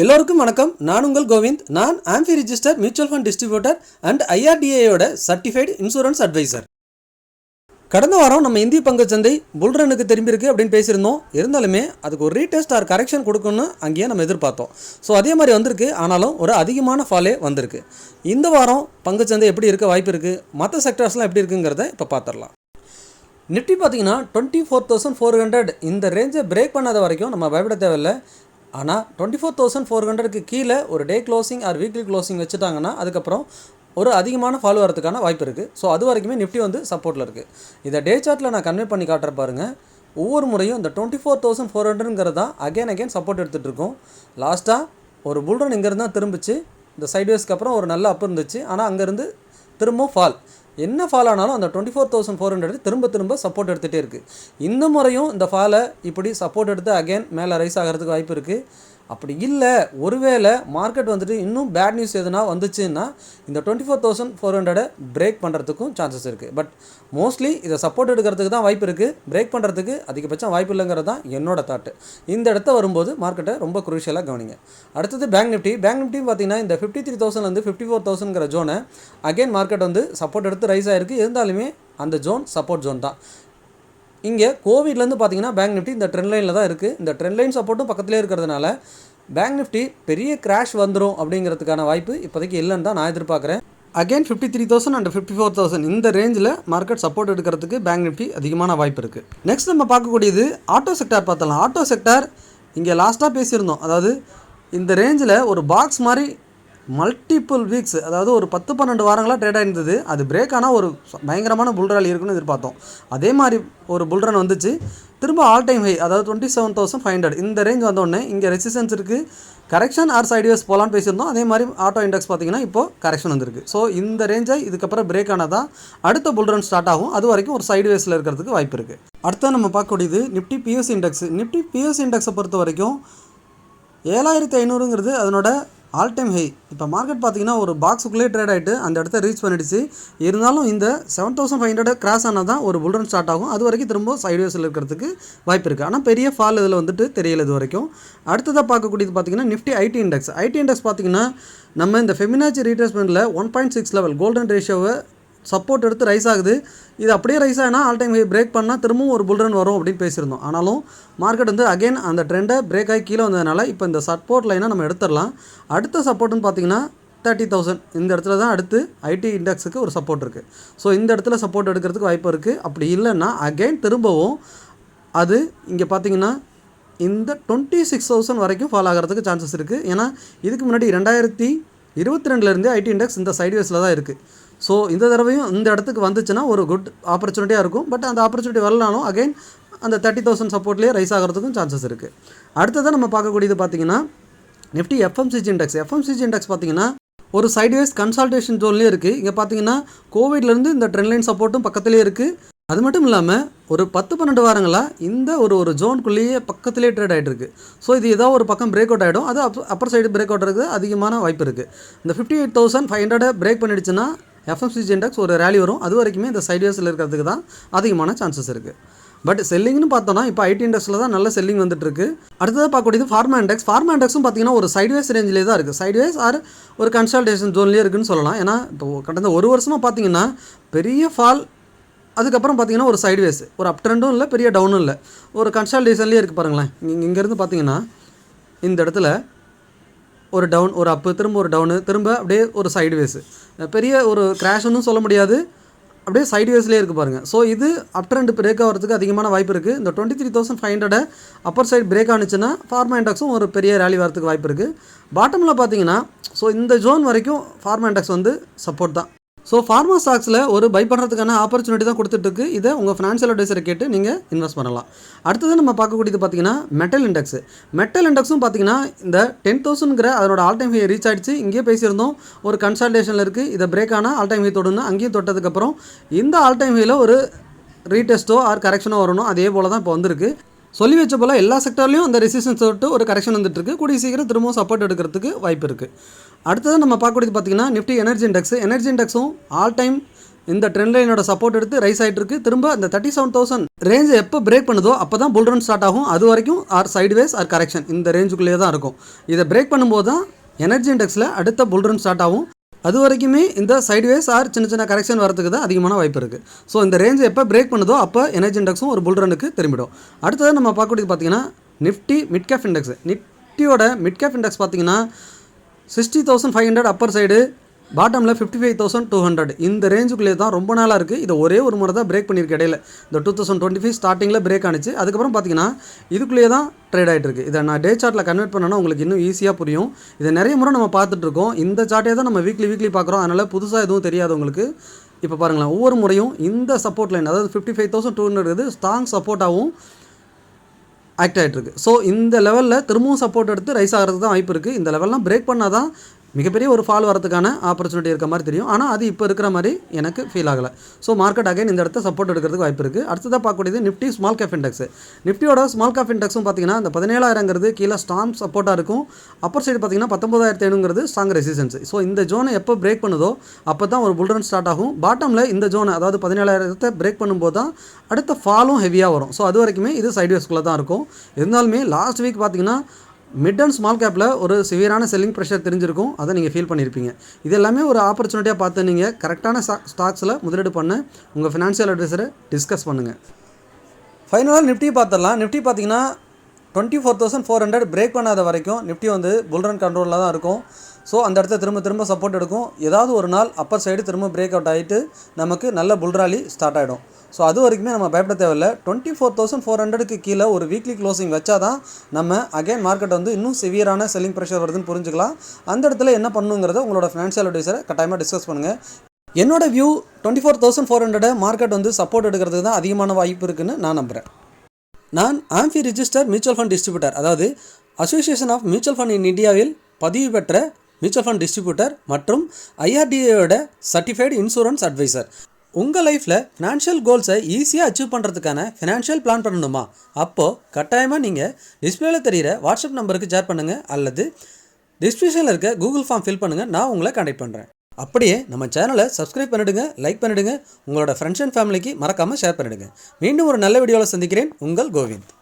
எல்லோருக்கும் வணக்கம். நான் உங்கள் கோவிந்த். நான் AMFI register mutual fund distributor and ஐஆர்டிஏயோட certified insurance advisor கடந்த வாரம் நம்ம இந்திய பங்குச்சந்தை புல்ரனுக்கு திரும்பியிருக்கு அப்படின்னு பேசியிருந்தோம். இருந்தாலுமே அதுக்கு ஒரு ரீடெஸ்ட் ஆர் கரெக்ஷன் கொடுக்கணும்னு அங்கேயே நம்ம எதிர்பார்த்தோம். ஸோ அதே மாதிரி வந்திருக்கு. ஆனாலும் ஒரு அதிகமான ஃபாலே வந்திருக்கு. இந்த வாரம் பங்குச்சந்தை எப்படி இருக்க வாய்ப்பு இருக்குது மற்ற செக்டர்ஸ்லாம் எப்படி இருக்குங்கிறத இப்போ பார்த்துடலாம் நிஃப்டி பார்த்தீங்கன்னா twenty four thousand four hundred இந்த ரேஞ்சை பிரேக் பண்ணாத வரைக்கும் நம்ம பயப்பட தேவையில்லை. ஆனால் டுவெண்ட்டி ஃபோர் தௌசண்ட் ஃபோர் ஹண்ட்ரடுக்கு கீழே ஒரு day closing or weekly closing வச்சுட்டாங்கன்னா அதுக்கப்புறம் ஒரு அதிகமான ஃபாலோ வரதுக்கான வாய்ப்பு இருக்குது ஸோ அது வரைக்குமே நிஃப்டி வந்து சப்போர்ட்டில் இருக்குது இதை டே சார்ட்டில் நான் கன்வே பண்ணி காட்டுற பாருங்க. ஒவ்வொரு முறையும் இந்த டுவெண்ட்டி ஃபோர் தௌசண்ட் ஃபோர் ஹண்ட்ரட்ங்கிறது தான் அகைன் அகைன் சப்போர்ட் எடுத்துகிட்டுருக்கோம் லாஸ்ட்டாக ஒரு புல்ரன் இங்கேருந்து தான் திரும்பிச்சு இந்த சைட்வேஸ்க்கு அப்புறம் ஒரு நல்ல அப் இருந்துச்சு. ஆனால் அங்கேருந்து திரும்பவும் ஃபால் என்ன ஃபால் ஆனாலும் அந்த twenty four thousand four hundred திரும்ப திரும்ப சப்போர்ட் எடுத்துகிட்டே இருக்குது இந்த முறையும் இந்த ஃபாலை இப்படி சப்போர்ட் எடுத்து அகைன் மேலே ரைஸ் ஆகிறதுக்கு வாய்ப்பு இருக்குது அப்படி இல்லை ஒருவேளை மார்க்கெட் வந்துட்டு இன்னும் பேட் நியூஸ் எதுனா வந்துச்சுன்னா இந்த டுவெண்ட்டி ஃபோர் தௌசண்ட் ஃபோர் ஹண்ட்ரடை பிரேக் பண்ணுறதுக்கும் சான்சஸ் இருக்குது பட் மோஸ்ட்லி இதை சப்போர்ட் எடுக்கிறதுக்கு தான் வாய்ப்பு இருக்குது பிரேக் பண்ணுறதுக்கு அதிகபட்சம் வாய்ப்பு இல்லைங்கிறது தான் என்னோட தாட்டு இந்த இடத்த வரும்போது மார்க்கெட்டை ரொம்ப குரூஷியலாக கவனிங்க. அடுத்தது பேங்க் நிஃப்டி பேங்க் நிஃப்டி பார்த்தீங்கன்னா இந்த ஃபிஃப்டி த்ரீ தௌசண்ட்லேருந்து ஃபிஃப்டி ஃபோர் தௌசண்ட்ங்கிற ஜோனை அகைன் மார்க்கெட் வந்து சப்போர்ட் எடுத்து ரைஸ் ஆகிருக்கு இருந்தாலுமே அந்த ஜோன் சப்போர்ட் ஜோன் தான். இங்கே கோவிட்லேருந்து பார்த்தீங்கன்னா பேங்க் நிஃப்டி இந்த ட்ரெண்ட் லைனில் தான் இருக்குது இந்த ட்ரெண்ட் லைன் சப்போர்ட்டும் பக்கத்துலேயே இருக்கிறதுனால பேங்க் நிஃப்டி பெரிய கிராஷ் வந்துடும் அப்படிங்கிறதுக்கான வாய்ப்பு இப்போதைக்கு இல்லைன்னு தான் நான் எதிர்பார்க்குறேன். Again fifty three thousand and fifty four thousand இந்த ரேஞ்சில் மார்க்கெட் சப்போர்ட் எடுக்கிறதுக்கு பேங்க் நிஃப்டி அதிகமான வாய்ப்பு இருக்குது நெக்ஸ்ட் நம்ம பார்க்கக்கூடியது ஆட்டோ செக்டார் பார்த்தலாம் ஆட்டோ செக்டார் இங்கே லாஸ்ட்டாக பேசியிருந்தோம். அதாவது இந்த ரேஞ்சில் ஒரு பாக்ஸ் மாதிரி மல்டிபிள் வீக்ஸ் அதாவது ஒரு பத்து பன்னெண்டு வாரங்களாக ட்ரேட் ஆகிருந்தது அது பிரேக் ஆனால் ஒரு பயங்கரமான புல்ரால் இருக்குன்னு எதிர்பார்த்தோம். அதே மாதிரி ஒரு புல்ரன் வந்துச்சு. திரும்ப ஆல் டைம் ஹை அதாவது twenty seven thousand five hundred இந்த ரேஞ்ச் வந்தோடனே இங்கே ரெசிஸ்டன்ஸ் இருக்குது கரெக்ஷன் ஆர் சைட்வேஸ் போகலான்னு பேசியிருந்தோம். அதே மாதிரி ஆட்டோ இண்டெக்ஸ் பார்த்தீங்கன்னா இப்போ கரெக்ஷன் வந்திருக்கு. ஸோ இந்த ரேஞ்சை இதுக்கப்புறம் பிரேக் ஆனதான் அடுத்த புல்ரன் ஸ்டார்ட் ஆகும். அது வரைக்கும் ஒரு சைட்வேஸில் இருக்கிறதுக்கு வாய்ப்பு இருக்குது அடுத்து நம்ம பார்க்கக்கூடியது Nifty PS index Nifty PS இண்டெக்ஸை பொறுத்த வரைக்கும் ஏழாயிரத்தி ஐநூறுங்கிறது அதனோட ஆல் டைம் ஹை இப்போ மார்க்கெட் பார்த்தீங்கன்னா ஒரு பாக்ஸுக்குள்ளே ட்ரேட் ஆகிட்டு அந்த இடத்த ரீச் பண்ணிடுச்சு. இருந்தாலும் இந்த seven thousand five hundred cross ஆனால் தான் ஒரு புல்ரன் ஸ்டார்ட் ஆகும். அது வரைக்கும் திரும்ப சைடுவேஸில் இருக்கிறதுக்கு வாய்ப்பு இருக்குது ஆனால் பெரிய ஃபால் இதில் வந்துட்டு தெரியல இது வரைக்கும். அடுத்ததாக பார்க்கக்கூடியது பார்த்தீங்கன்னா Nifty IT index IT index பார்த்தீங்கன்னா நம்ம இந்த Fibonacci ரீட்ரேஸ்மெண்ட்டில் one point six level golden ரேஷியோவை சப்போர்ட் எடுத்து ரைஸ் ஆகுது. இது அப்படியே ரைஸ் ஆனால் ஆல் டைம் பிரேக் பண்ணால் திரும்பவும் ஒரு புல்ரன் வரும் அப்படின்னு பேசியிருந்தோம். ஆனாலும் மார்க்கெட் வந்து அகைன் அந்த ட்ரெண்டை பிரேக் ஆகி கீழே வந்ததுனால இப்போ இந்த சப்போர்ட் லைனை நம்ம எடுத்துடலாம். அடுத்த சப்போர்ட்னு பார்த்தீங்கன்னா தேர்ட்டி தௌசண்ட் இந்த இடத்துல தான் அடுத்து ஐடி இண்டெக்ஸுக்கு ஒரு சப்போர்ட் இருக்குது ஸோ இந்த இடத்துல சப்போர்ட் எடுக்கிறதுக்கு வாய்ப்பு இருக்குது அப்படி இல்லைன்னா அகைன் திரும்பவும் அது இங்கே பார்த்தீங்கன்னா இந்த டுவெண்ட்டி சிக்ஸ் தௌசண்ட் வரைக்கும் ஃபாலோ ஆகிறதுக்கு சான்சஸ் இருக்குது ஏன்னா இதுக்கு முன்னாடி ரெண்டாயிரத்தி இருபத்தி ரெண்டுலேருந்து ஐடி இண்டெக்ஸ் இந்த சைட்வேஸில் தான் இருக்குது ஸோ இந்த தடவையும் இந்த இடத்துக்கு வந்துச்சுன்னா ஒரு குட் ஆப்பர்ச்சுனிட்டியாக இருக்கும். பட் அந்த ஆப்பர்ச்சுனிட்டி வரலனாலும் அகைன் அந்த தேர்ட்டி தௌசண்ட் சப்போர்ட்லேயே ரைஸ் ஆகிறதுக்கும் சான்சஸ் இருக்குது அடுத்ததாக நம்ம பார்க்கக்கூடியது பார்த்தீங்கன்னா Nifty FMCG index FMCG index பார்த்தீங்கன்னா ஒரு சைட்வேஸ் கன்சல்டேஷன் ஜோன்லேயே இருக்குது இங்கே பார்த்தீங்கன்னா கோவிட்லேருந்து இந்த ட்ரெண்ட் லைன் சப்போர்ட்டும் பக்கத்துலேயே இருக்குது அது மட்டும் இல்லாமல் ஒரு பத்து பன்னெண்டு வாரங்களாக இந்த ஒரு ஒரு ஜோனுக்குள்ளேயே பக்கத்துலேயே ட்ரேட் ஆகிட்டு இருக்கு. ஸோ இது ஏதோ ஒரு பக்கம் பிரேக் அவுட் ஆகிடும் அது up upper side break out இருக்குது அதிகமான வாய்ப்பு இருக்குது இந்த ஃபிஃப்டி எயிட் தௌசண்ட் ஃபைவ் ஹண்ட்ரடை பிரேக் பண்ணிடுச்சுன்னா எஃப்எம்சிஜி இண்டெக்ஸ் ஒரு ரேலி வரும். அது வரைக்குமே இந்த சைட்வேஸில் இருக்கிறதுக்கு தான் அதிகமான சான்சஸ் இருக்குது பட் செல்லிங்னு பார்த்தோன்னா இப்போ ஐடி இண்டெக்ஸில் தான் நல்ல செல்லிங் வந்துட்டு இருக்கு. அடுத்ததாக பார்க்கக்கூடியது ஃபார்மா இண்டெக்ஸ் ஃபார்மா இண்டெக்ஸும் பார்த்தீங்கன்னா ஒரு சைட்வேஸ் ரேஞ்சிலே தான் இருக்குது சைட்வேஸ் ஆர் ஒரு கன்சல்டேஷன் ஜோன்லேயே இருக்குன்னு சொல்லலாம். ஏன்னா இப்போ கடந்த ஒரு வருஷமாக பார்த்தீங்கன்னா பெரிய ஃபால் அதுக்கப்புறம் பார்த்தீங்கன்னா ஒரு சைட்வேஸ் ஒரு அப் ட்ரெண்டும் இல்லை பெரிய டவுனும் இல்லை. ஒரு கன்சல்டேஷன்லேயே இருக்குது பாருங்களேன். இங்கே இங்கேருந்து பார்த்தீங்கன்னா இந்த இடத்துல ஒரு டவுன் ஒரு அப்பு திரும்ப ஒரு டவுனு திரும்ப அப்படியே ஒரு சைடுவேஸு பெரிய ஒரு கிராஷ்னு சொல்ல முடியாது. அப்படியே சைடுவேஸ்லேயே இருக்குது பாருங்கள் ஸோ இது அப் ட்ரெண்ட் பிரேக் ஆகிறதுக்கு அதிகமான வாய்ப்பு இருக்குது இந்த twenty three thousand five hundred upper side break ஆனிச்சுன்னா pharma இண்டெக்ஸும் ஒரு பெரிய ரேலி வரதுக்கு வாய்ப்பு இருக்குது பாட்டமில் பார்த்தீங்கன்னா ஸோ இந்த ஜோன் வரைக்கும் ஃபார்மா இண்டெக்ஸ் வந்து சப்போர்ட் தான். ஸோ ஃபார்மா ஸ்டாக்ஸில் ஒரு பை பண்ணுறதுக்கான ஆப்பர்ச்சுனிட்டி தான் கொடுத்துட்ருக்கு இதை உங்கள் ஃபினான்ஷியல் அட்வைசரை கேட்டு நீங்கள் இன்வெஸ்ட் பண்ணலாம். அடுத்தது நம்ம பார்க்கக்கூடியது பார்த்தீங்கன்னா மெட்டல் இண்டெக்ஸ் மெட்டல் இண்டெக்ஸும் பார்த்தீங்கன்னா இந்த டென் தௌசண்ட்ங்கிற அதோட ஆல் டைம் ஹை ரீச் ஆகிடுச்சு இங்கேயே பேசியிருந்தோம். ஒரு கன்சல்டேஷனில் இருக்குது இதை பிரேக் ஆனால் ஆல் டைம் ஹை தொடணும் அங்கேயும் தொட்டதுக்கப்புறம் இந்த ஆல் டைம் ஹையில் ஒரு ரீடெஸ்ட்டோ ஆர் கரெக்ஷனோ வரணும். அதே போல் தான் இப்போ வந்திருக்கு. சொல்லி வச்ச போல் எல்லா செக்டர்லேயும் அந்த ரெசிஸ்டன்ஸ் தொட்டு ஒரு கரெக்ஷன் வந்துட்டுருக்கு. கூடிய சீக்கிரம் திரும்பவும் சப்போர்ட் எடுக்கிறதுக்கு வாய்ப்பு இருக்குது அடுத்தது நம்ம பார்க்கக்கூடியது பார்த்தீங்கன்னா நிஃப்டி எனர்ஜி இண்டெக்ஸ் எனர்ஜி இண்டெக்ஸும் ஆல் டைம் இந்த ட்ரெண்ட் லைனோட சப்போர்ட் எடுத்து ரைஸ் ஆகிட்டு இருக்கு திரும்ப அந்த தேர்ட்டி செவன் தௌசண்ட் ரேஞ்சை எப்போ பிரேக் பண்ணுதோ அப்போ தான் புல் ரன் ஸ்டார்ட் ஆகும். அது வரைக்கும் ஆர் சைடுவேஸ் ஆர் கரெக்ஷன் இந்த ரேஞ்சுக்குள்ளேயே தான் இருக்கும். இதை பிரேக் பண்ணும்போது தான் எனர்ஜி இண்டெக்ஸில் அடுத்த புல் ரன் ஸ்டார்ட் ஆகும். அது வரைக்குமே இந்த சைடுவேஸ் ஆர் சின்ன சின்ன கரெக்ஷன் வரதுக்கு தான் அதிகமான வாய்ப்பு இருக்குது ஸோ இந்த ரேஞ்ச் எப்போ பிரேக் பண்ணுதோ அப்போ எனர்ஜி இண்டெக்ஸும் ஒரு புல் ரனுக்கு திரும்பிடும். அடுத்தது நம்ம பார்க்கக்கூடியது பார்த்தீங்கன்னா நிஃப்டி மிட் கேப் இண்டெக்ஸ் நிஃப்டியோட மிட் கேப் இண்டெக்ஸ் பார்த்தீங்கன்னா sixty thousand five hundred upper side பாட்டமில் fifty five thousand two hundred இந்த ரேஞ்சுக்குள்ளே தான் ரொம்ப நாளாக இருக்குது இதை ஒரே ஒரு முறை தான் பிரேக் பண்ணியிருக்க இடையில. இந்த டூ தௌசண்ட் டுவெண்ட்டி ஃபைவ் ஸ்டார்டிங்கில் பிரேக் ஆனிச்சு. அதுக்கப்புறம் பார்த்தீங்கன்னா இதுக்குள்ளேயே தான் ட்ரேட் ஆகிட்டு இருக்குது இதை நான் டே சார்ட்டில் கன்வெர்ட் பண்ணனா உங்களுக்கு இன்னும் ஈஸியாக புரியும். இதை நிறைய முறை நம்ம பார்த்துட்ருக்கோம் இந்த சார்ட்டே தான் நம்ம வீக்லி வீக்லி பார்க்குறோம். அதனால் புதுசாக எதுவும் தெரியாது உங்களுக்கு. இப்போ பாருங்களேன் ஒவ்வொரு முறையும் இந்த சப்போர்ட் லைன் அதாவது fifty five thousand two hundred strong சப்போர்ட்டாகவும் act ஆகிட்டு இருக்கு. ஸோ இந்த லெவலில் திரும்பவும் சப்போர்ட் எடுத்து ரைஸ் ஆகிறதுக்கு தான் வாய்ப்பு இருக்குது இந்த லெவல்லாம் பிரேக் பண்ணால் தான் மிகப்பெரிய ஒரு ஃபால் வரதுக்கான ஆப்பர்ச்சுனிட்டி இருக்க மாதிரி தெரியும். ஆனால் அது இப்போ இருக்கிற மாதிரி எனக்கு ஃபீல் ஆகலை. ஸோ மார்க்கெட் அகைன் இந்த இடத்த சப்போர்ட் எடுக்கிறதுக்கு வாய்ப்பு இருக்குது அடுத்ததாக பார்க்கக்கூடியது நிஃப்டி ஸ்மால் கேப் இண்டெக்ஸ் நிஃப்டியோட ஸ்மால் கேப் இண்டெக்ஸும் பார்த்தீங்கன்னா இந்த பதினேழாயிரங்கிறது கீழே ஸ்டாம் சப்போர்ட்டாக இருக்கும். அப்பர் சைடு பார்த்தீங்கன்னா பத்தொம்பதாயிரத்தி ஐநூங்கிறது ஸ்ட்ராங் ரெசிஸ்டன்ஸ் ஸோ இந்த ஜோனை எப்போ பிரேக் பண்ணுதோ அப்போ தான் ஒரு புல்ரன் ஸ்டார்ட் ஆகும். பாட்டமில் இந்த ஜோனை அதாவது பதினேழாயிரத்தை பிரேக் பண்ணும்போது தான் அடுத்த ஃபாலும் ஹெவியாக வரும். ஸோ அது வரைக்குமே இது சைட்வேஸ்குள்ளே தான் இருக்கும். இருந்தாலுமே லாஸ்ட் வீக் பார்த்தீங்கன்னா மிட் அண்ட் ஸ்மால் கேப்பில் ஒரு சிவியரான செல்லிங் ப்ரெஷர் தெரிஞ்சிருக்கும். அதை நீங்கள் ஃபீல் பண்ணியிருப்பீங்க இது எல்லாமே ஒரு ஆப்பர்ச்சுனிட்டியாக பார்த்து நீங்கள் கரெக்டான ஸ்டாக்ஸில் முதலீடு பண்ண. உங்கள் ஃபினான்ஷியல் அட்வைசரை டிஸ்கஸ் பண்ணுங்கள் ஃபைனலாக நிஃப்டி பார்த்துடலாம். நிஃப்டி பார்த்தீங்கன்னா twenty four thousand four hundred break பண்ணாத வரைக்கும் நிஃப்டி வந்து புல்ரன் கண்ட்ரோலில் தான் இருக்கும். ஸோ அந்த இடத்த திரும்ப திரும்ப சப்போர்ட் எடுக்கும். ஏதாவது ஒரு நாள் அப்பர் சைடு திரும்ப பிரேக் அவுட் ஆகிட்டு நமக்கு நல்ல புல்ராலி ஸ்டார்ட் ஆகிடும் ஸோ அது வரைக்குமே நம்ம பயப்பட தேவையில்ல. டுவெண்ட்டி ஃபோர் தௌசண்ட் ஃபோர் ஹண்ட்ரடுக்கு கீழே ஒரு வீக்லி க்ளோசிங் வச்சா தான் நம்ம அகைன் மார்க்கெட் வந்து இன்னும் சிவியரான செல்லிங் ப்ரெஷர் வருதுன்னு புரிஞ்சுக்கலாம். அந்த இடத்துல என்ன பண்ணுங்கிறத உங்களோட ஃபினான்ஷியல் அட்வைசரை கட்டாயமாக டிஸ்கஸ் பண்ணுங்கள் என்னோட view twenty four thousand four ஹண்ட்ரடை market வந்து சப்போர்ட் எடுக்கிறதுக்கு தான் அதிகமான வாய்ப்பு இருக்குன்னு நான் நம்புகிறேன் நான் AMFI register mutual fund distributor அதாவது association of mutual fund in இந்தியாவில் பதிவு பெற்ற மியூச்சுவல் ஃபண்ட் டிஸ்ட்ரிபியூட்டர் மற்றும் ஐஆர்டிஏயோட சர்டிஃபைடு இன்சூரன்ஸ் அட்வைசர். உங்கள் லைஃப்பில் ஃபினான்ஷியல் கோல்ஸை ஈஸியாக அச்சீவ் பண்ணுறதுக்கான ஃபினான்ஷியல் பிளான் பண்ணணுமா? அப்போது கட்டாயமாக நீங்கள் டிஸ்பிளேல தெரிகிற வாட்ஸ்அப் நம்பருக்கு ஷேர் பண்ணுங்கள் அல்லது டிஸ்கிரிப்ஷனில் இருக்க கூகுள் ஃபார்ம் ஃபில் பண்ணுங்கள் நான் உங்களை கண்டெக்ட் பண்ணுறேன் அப்படியே நம்ம சேனலை சப்ஸ்கிரைப் பண்ணிவிடுங்க லைக் பண்ணிவிடுங்க உங்களோட ஃப்ரெண்ட்ஸ் அண்ட் ஃபேமிலிக்கு மறக்காமல் ஷேர் பண்ணிடுங்க. மீண்டும் ஒரு நல்ல வீடியோவில் சந்திக்கிறேன். உங்கள் கோவிந்த்.